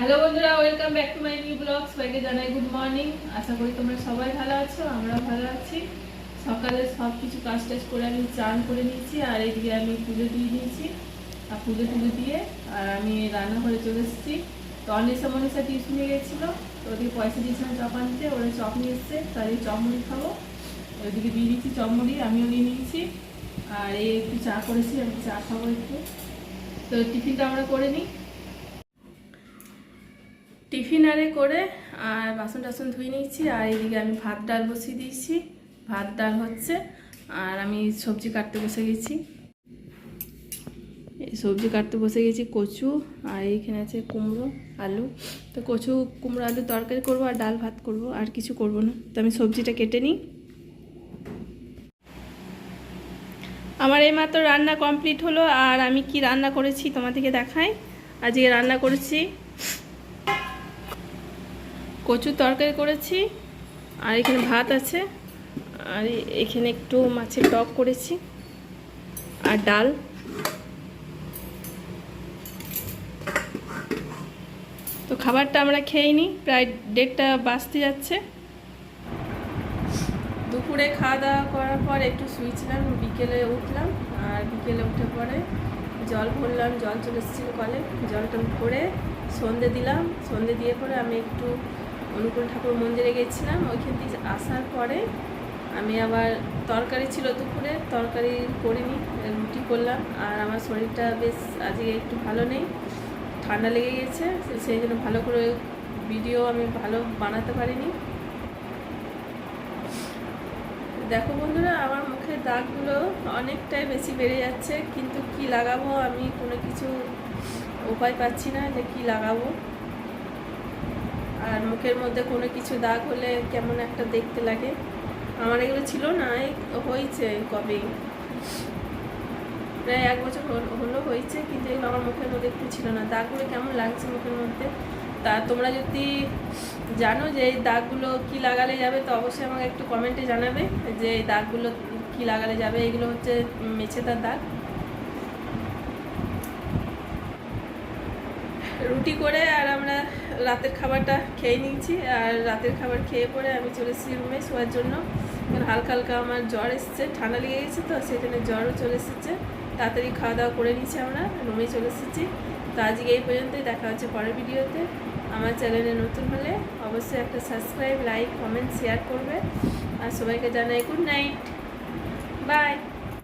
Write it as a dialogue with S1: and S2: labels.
S1: Hello বন্ধুরা, welcome back to my new blog সবাইকে জানাই গুড মর্নিং। আশা করি তোমরা সবাই ভালো আছো, আমরা ভালো আছি। সকালে সব কিছু কাজ টাজ করে আমি চান করে নিয়েছি, আর এইদিকে আমি পুজো দিয়ে নিয়েছি আর পুজো টুজো দিয়ে, আর আমি রান্নাঘরে চলে এসেছি। তো অনিশা মনীষা টিউশনে গেছিল, তো ওদিকে পয়সা দিয়েছিলাম চপ আনতে, ওরা চপ নিয়ে এসছে তাহলে চপ মুড়ি খাব। ওইদিকে দিয়ে দিচ্ছি চপ মুড়ি আমিও নিয়ে নিয়েছি। আর এই একটু চা করেছি, আমি চা খাব একটু। তো টিফিনটা আমরা করে নিই। টিফিন আরে করে আর বাসন টাসন ধুয়ে নিয়েছি, আর এদিকে আমি ভাত ডাল বসিয়ে দিয়েছি। ভাত ডাল হচ্ছে, আর আমি সবজি কাটতে বসে গেছি। এই সবজি কাটতে বসে গেছি, কচু, আর এইখানে আছে কুমড়ো, আলু। তো কচু, কুমড়ো, আলু তরকারি করব আর ডাল ভাত করব, আর কিছু করব না। তো আমি সবজিটা কেটে নিই। আমার এইমাত্র রান্না কমপ্লিট হলো, আর আমি কি রান্না করেছি তোমাদেরকে দেখাই। আজকে রান্না করেছি কচুর তরকারি করেছি, আর এখানে ভাত আছে, আর এখানে একটু মাছের টক করেছি, আর ডাল। তো খাবারটা আমরা খেয়ে নিই, প্রায় দেড়টা বাজতে যাচ্ছে। দুপুরে খাওয়া দাওয়া করার পর একটু শুয়েছিলাম, বিকেলে উঠলাম, আর বিকেলে উঠে পরে জল ভরলাম, জল চলে এসেছিল কলে। জলটা করে সন্ধে দিলাম, সন্ধে দিয়ে পরে আমি একটু অনুকূল ঠাকুর মন্দিরে গেছিলাম, ওইখান থেকে আসার পরে আমি আবার তরকারি ছিল দুপুরে, তরকারি করিনি রুটি করলাম, আর আমার শরীরটা বেশ আজকে একটু ভালো নেই, ঠান্ডা লেগে গেছে সেই জন্য ভালো করে ভিডিও আমি ভালো বানাতে পারিনি। দেখো বন্ধুরা, আমার মুখের দাগগুলো অনেকটাই বেশি বেড়ে যাচ্ছে, কিন্তু কি লাগাবো আমি কোনো কিছু উপায় পাচ্ছি না যে কি লাগাবো। আর মুখের মধ্যে কোনো কিছু দাগ হলে কেমন একটা দেখতে লাগে। আমার এগুলো ছিল না হয়েছে কবে? প্রায় এক বছর হলো হয়েছে, কিন্তু এগুলো আমার মুখের মধ্যে একটু ছিল না। দাগগুলো কেমন লাগছে মুখের মধ্যে? তা তোমরা যদি জানো যে এই দাগগুলো কি লাগালে যাবে, তো অবশ্যই আমাকে একটু কমেন্টে জানাবে যে এই দাগগুলো কি লাগালে যাবে। এগুলো হচ্ছে মেছেদার দাগ। রুটি করে আর আমরা রাতের খাবারটা খেয়ে নিয়েছি। আর রাতের খাবার খেয়ে পরে আমি চলে এসেছি রুমে শোয়ার জন্য। কারণ হালকা হালকা আমার জ্বর এসেছে, ঠান্ডা লেগে গেছে তো সেই জন্য জ্বরও চলে এসেছে। তাড়াতাড়ি খাওয়া দাওয়া করে নিয়েছি আমরা, রুমে চলে এসেছি। তো আজকে এই পর্যন্তই, দেখা হচ্ছে পরের ভিডিওতে। আমার চ্যানেলে নতুন হলে অবশ্যই একটা সাবস্ক্রাইব, লাইক, কমেন্ট, শেয়ার করবে। আর সবাইকে জানাই গুড নাইট। বাই।